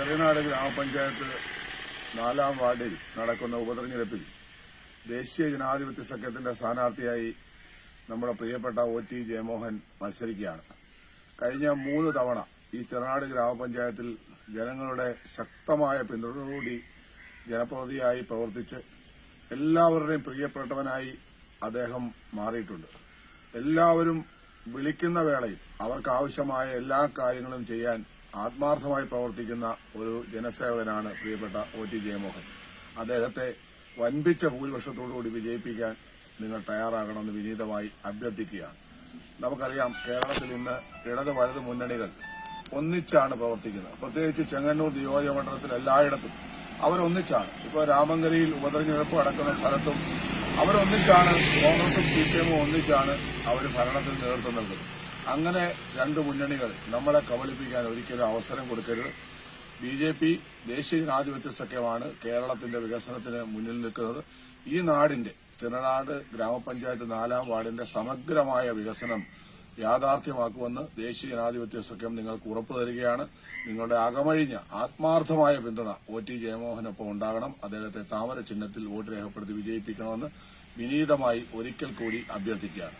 ചെറിയനാട് ഗ്രാമപഞ്ചായത്ത് നാലാം വാർഡിൽ നടക്കുന്ന ഉപതെരഞ്ഞെടുപ്പിൽ ദേശീയ ജനാധിപത്യ സഖ്യത്തിന്റെ സ്ഥാനാർത്ഥിയായി നമ്മുടെ പ്രിയപ്പെട്ട ഒ ടി ജയമോഹൻ മത്സരിക്കുകയാണ്. കഴിഞ്ഞ മൂന്ന് തവണ ഈ ചെറുനാട് ഗ്രാമപഞ്ചായത്തിൽ ജനങ്ങളുടെ ശക്തമായ പിന്തുണയോടുകൂടി ജനപ്രതിയായി പ്രവർത്തിച്ച് എല്ലാവരുടെയും പ്രിയപ്പെട്ടവനായി അദ്ദേഹം മാറിയിട്ടുണ്ട്. എല്ലാവരും വിളിക്കുന്ന വേളയിൽ അവർക്ക് ആവശ്യമായ എല്ലാ കാര്യങ്ങളും ചെയ്യാൻ ആത്മാർത്ഥമായി പ്രവർത്തിക്കുന്ന ഒരു ജനസേവകനാണ് പ്രിയപ്പെട്ട ഒ ടി ജയമോഹൻ. അദ്ദേഹത്തെ വൻപിച്ച ഭൂരിപക്ഷത്തോടുകൂടി വിജയിപ്പിക്കാൻ നിങ്ങൾ തയ്യാറാകണമെന്ന് വിനീതമായി അഭ്യർത്ഥിക്കുകയാണ്. നമുക്കറിയാം കേരളത്തിൽ ഇന്ന് ഇടത് വലത് മുന്നണികൾ ഒന്നിച്ചാണ് പ്രവർത്തിക്കുന്നത്. പ്രത്യേകിച്ച് ചെങ്ങന്നൂർ നിയോജക മണ്ഡലത്തിൽ എല്ലായിടത്തും അവരൊന്നിച്ചാണ്. ഇപ്പോൾ രാമങ്കരിയിൽ ഉപതെരഞ്ഞെടുപ്പ് നടക്കുന്ന സ്ഥലത്തും അവരൊന്നിച്ചാണ് കോൺഗ്രസും സി പി എമ്മും ഒന്നിച്ചാണ് അവർ ഭരണത്തിൽ നേതൃത്വം നൽകുന്നത്. അങ്ങനെ രണ്ട് മുന്നണികൾ നമ്മളെ കബളിപ്പിക്കാൻ ഒരിക്കലും അവസരം കൊടുക്കരുത്. ബി ജെ പി ദേശീയ ജനാധിപത്യ സഖ്യമാണ് കേരളത്തിന്റെ വികസനത്തിന് മുന്നിൽ നിൽക്കുന്നത്. ഈ നാടിന്റെ തിരുനാട് ഗ്രാമപഞ്ചായത്ത് നാലാം വാർഡിന്റെ സമഗ്രമായ വികസനം യാഥാർത്ഥ്യമാക്കുമെന്ന് ദേശീയ ജനാധിപത്യ സഖ്യം നിങ്ങൾക്ക് ഉറപ്പു തരികയാണ്. നിങ്ങളുടെ അകമഴിഞ്ഞ ആത്മാർത്ഥമായ പിന്തുണ ഒ ടി ജയമോഹനൊപ്പം ഉണ്ടാകണം. അദ്ദേഹത്തെ താമര ചിഹ്നത്തിൽ വോട്ട് രേഖപ്പെടുത്തി വിജയിപ്പിക്കണമെന്ന് വിനീതമായി ഒരിക്കൽ കൂടി അഭ്യർത്ഥിക്കുകയാണ്.